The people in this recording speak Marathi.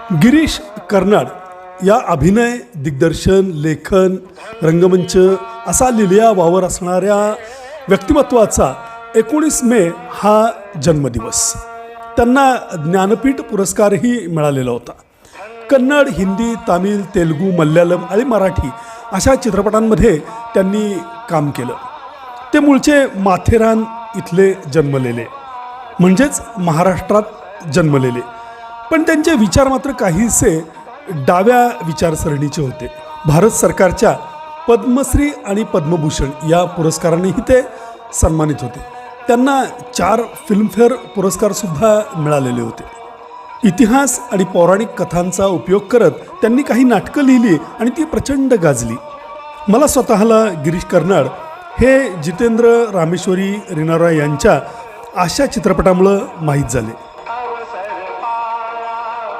गिरीश कर्नाड या अभिनय दिग्दर्शन लेखन रंगमंच असा लिलिया वावर असणाऱ्या व्यक्तिमत्वाचा एकोणीस मे हा जन्मदिवस. त्यांना ज्ञानपीठ पुरस्कारही मिळालेला होता. कन्नड हिंदी तामिळ तेलुगू मल्याळम आणि मराठी अशा चित्रपटांमध्ये त्यांनी काम केलं. ते मूळचे माथेरान इथले जन्मलेले. म्हणजेच महाराष्ट्रात जन्मलेले. पण त्यांचे विचार मात्र काहीसे डाव्या विचारसरणीचे होते. भारत सरकारच्या पद्मश्री आणि पद्मभूषण या पुरस्कारानेही ते सन्मानित होते. त्यांना चार फिल्मफेअर पुरस्कारसुद्धा मिळालेले होते. इतिहास आणि पौराणिक कथांचा उपयोग करत त्यांनी काही नाटकं लिहिली आणि ती प्रचंड गाजली. मला स्वतःला गिरीश कर्नाड हे जितेंद्र रामेश्वरी रिनारा यांच्या अशा चित्रपटामुळं माहीत झाले.